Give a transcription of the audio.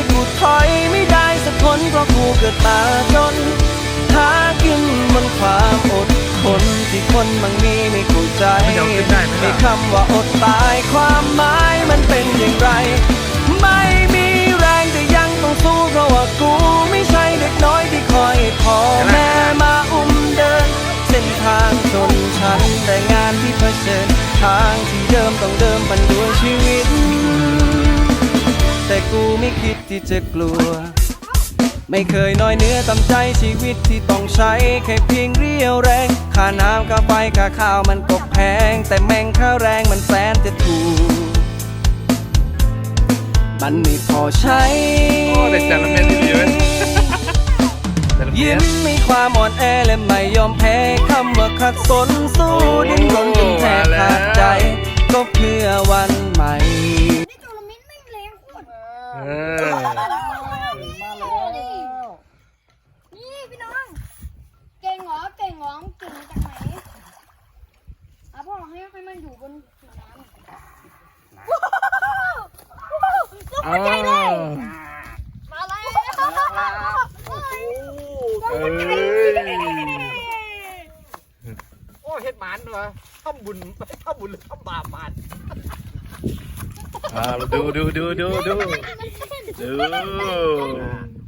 แต่กูถอยไม่ได้สักคนเพราะกูเกิดมาจน หากินบนความอดทนที่คนบางมีไม่เข้าใจมันจะเอาขึ้นได้ไหมล่ะมีคำว่าอดตายความหมายมันเป็นอย่างไร ไม่มีแรงแต่ยังต้องสู้เพราะว่ากูไม่ใช่เด็กน้อยที่คอยให้พ่อแม่มาอุ้มเดิน เส้นทางจนฉันแต่งานที่เผชิญทางที่เดิมต้องเดิมปัน กูไม่คิดที่จะกลัว ไม่เคยน้อยเนื้อตำใจชีวิตที่ต้องใช้แค่เพียงเรียวแรง ค่าน้ำค่าไฟค่าข้าวมันก็แพง แต่แม่งค่าแรงมันแสนจะถูก มันไม่พอใช้ โอ้แต่แต่ละเม็ดดีๆเว้ยแต่ละเมียิ้ยมมีความอ่อนแอและไม่ยอมแพ้คำว่าขัดสนสู้ดิ้นรน นี่พี่น้อง เก่งเหรอเก่งเหรอเก่งมาจากไหนอะพ่อให้ให้มันอยู่บนผิวน้ำว้าวลูกหัวใจเลย มาเลยเอ้ยโอ้เฮ็ดหมานเหรอทำบุญทำบุญหรือทำบาปหมาน อ่าดูดูดูดูดู ดู